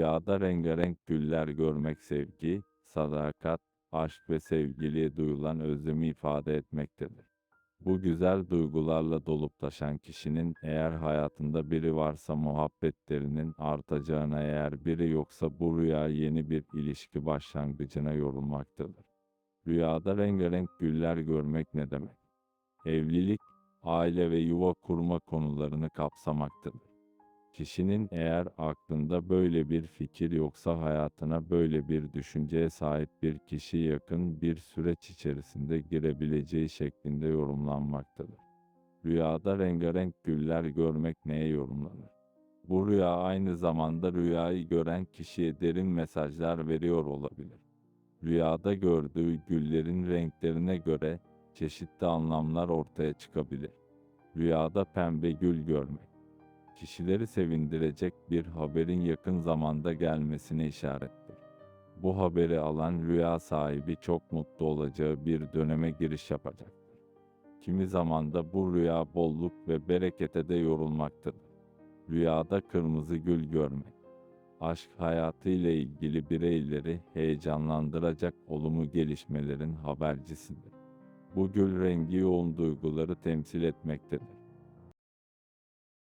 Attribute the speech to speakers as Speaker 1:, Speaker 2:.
Speaker 1: Rüyada rengarenk güller görmek sevgi, sadakat, aşk ve sevgiliye duyulan özlemi ifade etmektedir. Bu güzel duygularla dolup taşan kişinin eğer hayatında biri varsa muhabbetlerinin artacağına eğer biri yoksa bu rüya yeni bir ilişki başlangıcına yorulmaktadır. Rüyada rengarenk güller görmek ne demek? Evlilik, aile ve yuva kurma konularını kapsamaktadır. Kişinin eğer aklında böyle bir fikir yoksa hayatına böyle bir düşünceye sahip bir kişi yakın bir süreç içerisinde girebileceği şeklinde yorumlanmaktadır. Rüyada rengarenk güller görmek neye yorumlanır? Bu rüya aynı zamanda rüyayı gören kişiye derin mesajlar veriyor olabilir. Rüyada gördüğü güllerin renklerine göre çeşitli anlamlar ortaya çıkabilir. Rüyada pembe gül görmek kişileri sevindirecek bir haberin yakın zamanda gelmesine işarettir. Bu haberi alan rüya sahibi çok mutlu olacağı bir döneme giriş yapacaktır. Kimi zaman da bu rüya bolluk ve berekete de yorulmaktadır. Rüyada kırmızı gül görmek, aşk hayatı ile ilgili bireyleri heyecanlandıracak olumlu gelişmelerin habercisidir. Bu gül rengi yoğun duyguları temsil etmektedir